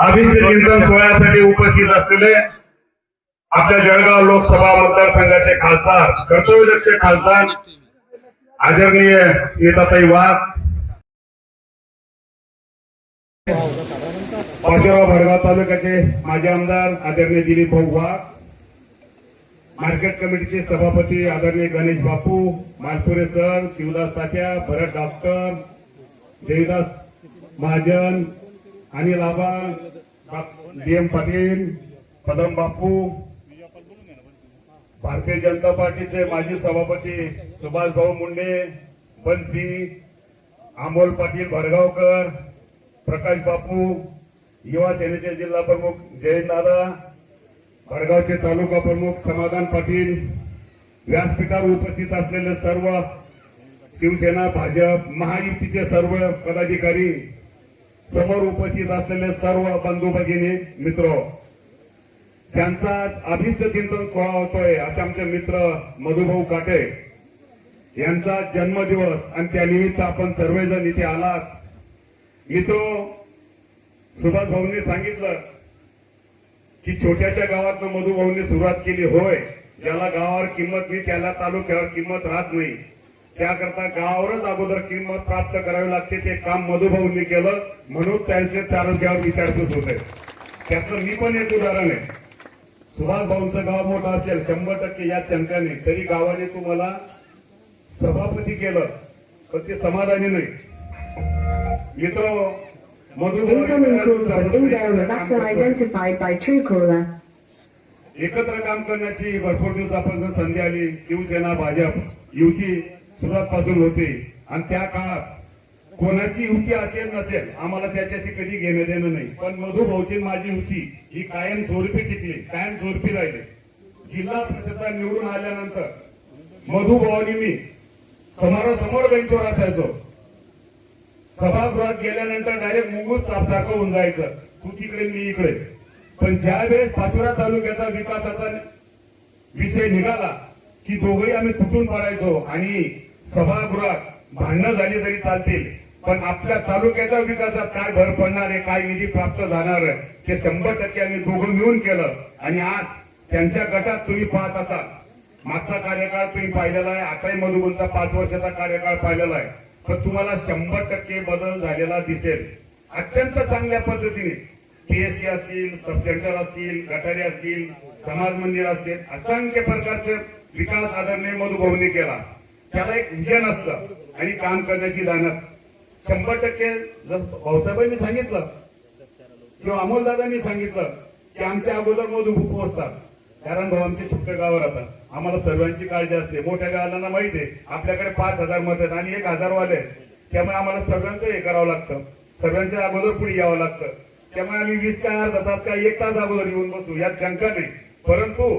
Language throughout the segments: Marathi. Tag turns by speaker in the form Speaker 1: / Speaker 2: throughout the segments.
Speaker 1: अभिष्ट चिंतन सोहळ्यासाठी उपस्थित असलेले आपल्या जळगाव लोकसभा मतदारसंघाचे खासदार कर्तव्यदक्ष खासदार आदरणीय स्मिताताई वाघ पाचोरा भडगाव तालुक्याचे माजी आमदार आदरणीय दिलीप भाऊ वाघ मार्केट कमिटीचे सभापती आदरणीय Ganesh Bapu Malpure sir Shivdas Tatya Bharat doctor Devdas Mahajan Anil Aba D M Patil Padam Bapu Bharatiya जनता पार्टीचे माजी सभापती सुभाष भाऊ मुंडे बनसी अमोल पाटील भडगावकर प्रकाश बापू युवा सेनेचे जिल्हा प्रमुख जयंत दादा भडगावचे तालुका प्रमुख समाधान पाटील व्यासपीठावर उपस्थित असलेले सर्व शिवसेना भाजप महायुतीचे सर्व पदाधिकारी समोर उपस्थित असलेले सर्व बंधू भगिनी मित्र ज्यांचा आज अभिष्ट चिंतन सोहळा होतोय असे आमचे मित्र मधुभाऊ काटे यांचा जन्मदिवस आणि त्यानिमित्त आपण सर्वजण इथे आलात. मित्र सुभाष भाऊंनी सांगितलं की छोट्याशा गावातनं मधुभाऊंनी सुरुवात केली होय. ज्याला गावावर किंमत नाही त्याला तालुक्यावर किंमत राहत नाही. त्याकरता गावावरच अगोदर किंमत प्राप्त करावी लागते ते काम मधुभाऊंनी केलं. म्हणून त्यांचे तालुक्यावर विचारपूस होते त्यातलं मी पण एक उदाहरण आहे. सुभाष भाऊंचं गाव मोठं असेल शंभर टक्के यात शंका नाही. तरी गावाने तुम्हाला सभापती केलं पण ते समाधानी नाही. मित्र. एकत्र काम करण्याची भरपूर दिवसापासून संधी आली शिवसेना भाजप युती सुरुवात पासून आणि त्या काळात कोणाची युती असेल नसेल आम्हाला त्याच्याशी कधी घेणं देणं नाही. पण मधु भाऊची माझी युती ही कायम स्वरूपी टिकली कायम स्वरूपी राहिली. जिल्हा परिषद निवडून आल्यानंतर मधु भाऊनी मी समोरासमोर बेंचवर असायचो. सभागृहात गेल्यानंतर डायरेक्ट मुंगूस सारखं होऊन जायचं. तू तिकडे मी इकडे. पण ज्या वेळेस पाचोरा तालुक्याचा विकासाचा विषय निघाला की दोघंही आम्ही तुटून पडायचो आणि सभागृहात भांडणं झाली तरी चालतील पण आपल्या तालुक्याच्या विकासात काय भर पडणार आहे काय निधी प्राप्त जाणार आहे ते शंभर टक्के आम्ही दोघं मिळून केलं. आणि आज त्यांच्या गटात तुम्ही पाहत असाल. मागचा कार्यकाळ तुम्ही पाहिलेला आहे आताही मधुबनचा पाच वर्षाचा कार्यकाळ पाहिलेला आहे. पण तुम्हाला शंभर टक्के बदल झालेला दिसेल. अत्यंत चांगल्या पद्धतीने. पीएससी असतील सब सेंटर असतील गटारे असतील समाज मंदिर असतील असंख्य प्रकारचे विकास आदरणीय मधुभवने केला. त्याला एक विजन असतं आणि काम करण्याची दानत शंभर टक्के जर भाऊसाहेबांनी सांगितलं किंवा अमोलदादांनी सांगितलं की आमच्या अगोदर मधु पोहोचतात. कारण भाऊ आमचे छोट्या गावावर राहतात आम्हाला सर्वांची काळजी असते. मोठ्या गावाला माहिती आहे आपल्याकडे पाच हजार मत आहेत आणि एक हजार वाले आहेत. त्यामुळे आम्हाला सगळ्यांचं हे करावं लागतं. सगळ्यांच्या अगोदर पुढे यावं लागतं. त्यामुळे आम्ही वीस काय अर्धा तास काय एक तास अगोदर येऊन बसू. यात शंका नाही. परंतु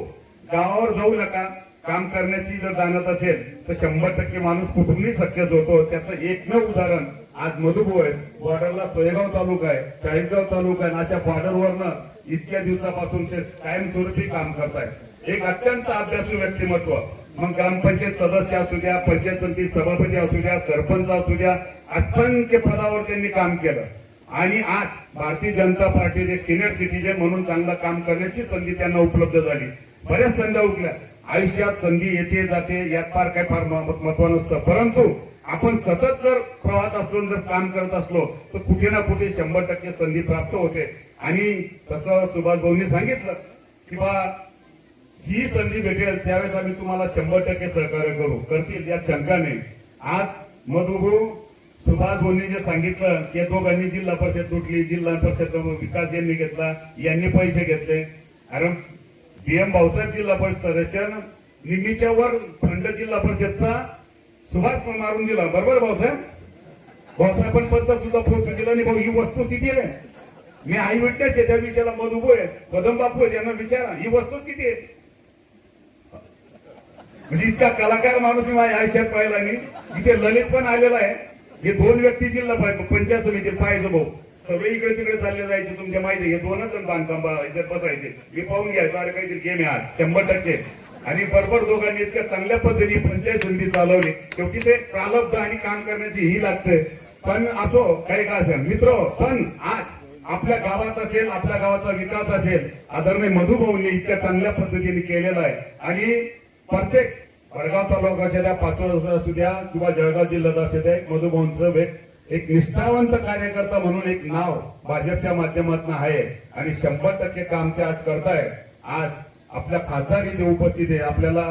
Speaker 1: गावावर जाऊ नका. काम करण्याची जर जाणत असेल तर शंभर टक्के माणूस कुठूनही सक्सेस होतो त्याचं एकमेव उदाहरण आज मधुबोय आहे. बॉर्डरला सोयगाव तालुका आहे चाळीसगाव तालुका आहे अशा बॉर्डरवरनं इतक्या दिवसापासून ते कायमस्वरूपी काम करतायत एक अत्यंत अभ्यासू व्यक्तिमत्व. मग ग्रामपंचायत सदस्य असू द्या पंचायत समिती सभापती असू द्या सरपंच असू द्या असंख्य पदावर त्यांनी काम केलं. आणि आज भारतीय जनता पार्टीचे सिनियर सिटीजन म्हणून चांगलं काम करण्याची संधी त्यांना उपलब्ध झाली. बऱ्याच संध्या उठल्या आयुष्यात संधी येते जाते यात फार काय फार महत्त्व नसतं. परंतु आपण सतत जर प्रवाहात असलो जर काम करत असलो तर कुठे ना कुठे शंभर टक्के संधी प्राप्त होते. आणि तसं सुभाष सांगितलं की बा जी संधी भेटेल त्यावेळेस आम्ही तुम्हाला शंभर टक्के सहकार्य करू. करतील यात शंका नाही. आज मधुभाऊ सुभाष भाऊंनी जे सांगितलं की दोघांनी जिल्हा परिषद तुटली जिल्हा परिषद विकास यांनी घेतला यांनी पैसे घेतले. अरे बीएम भाऊसाहेब जिल्हा परिषद सदस्य निम्मीच्या वर फंड जिल्हा परिषदचा सुभाष मारून दिला. बरोबर भाऊसाहेब? भाऊसाहेबांनी पद सुद्धा पोहोचून दिला आणि भाऊ ही वस्तुस्थिती आहे. मी आई विटनेस आहे त्या विषयाला मध उभो आहे. कदम बापू आहे त्यांना विचारा. ही वस्तुस्थिती आहे. म्हणजे इतका कलाकार माणूस मी माझ्या आयुष्यात पाहिला नाही. इथे ललित पण आलेला आहे. हे दोन व्यक्ती जिल्हा पंचायत समितीत पाहायचं भाऊ. सगळे इकडे तिकडे चालले जायचे तुमच्या माहिती आहे, हे दोनच जण बांधकाम याच्यात बसायचे. मी पाहून घ्यायचं अरे काहीतरी गेम आहे आज शंभर टक्के. आणि बरोबर दोघांनी इतक्या चांगल्या पद्धतीने पंचायत समिती चालवली. शेवटी ते प्रालब्ध आणि काम करण्याची ही लागते. पण असो काही का असेल मित्र पण आज आपल्या गावात असेल आपल्या गावाचा विकास असेल आदरणीय मधुभाऊंनी इतक्या चांगल्या पद्धतीने केलेला आहे. आणि प्रत्येक वडगाव तालुक्याच्या त्या पाचोळा असू द्या किंवा जळगाव जिल्ह्यात असू द्या मधुभाऊंचं वेग एक निष्ठावंत कार्यकर्ता म्हणून एक नाव भाजपच्या माध्यमातून आहे आणि शंभर टक्के काम ते आज करताय. आज आपल्या खासदार इथे उपस्थित आहे. आपल्याला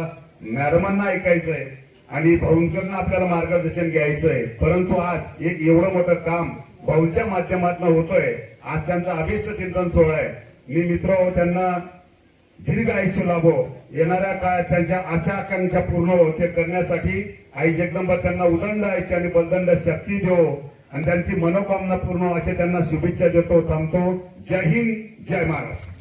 Speaker 1: मॅडमांना ऐकायचंय आणि भाऊंकडनं आपल्याला मार्गदर्शन घ्यायचंय परंतु आज एक एवढं मोठं काम भाऊंच्या माध्यमातून होतोय. आज त्यांचा अभिष्ट चिंतन सोहळा आहे. मी मित्र त्यांना दीर्घ आयुष्य लाभो येणाऱ्या काळात त्यांच्या आशा आकांक्षा पूर्ण हो ते करण्यासाठी आई जगदंबा त्यांना उदंड आयुष्य आणि बलदंड शक्ती देव आणि त्यांची मनोकामना पूर्ण असे त्यांना शुभेच्छा देतो. थांबतो. जय हिंद. जय महाराष्ट्र.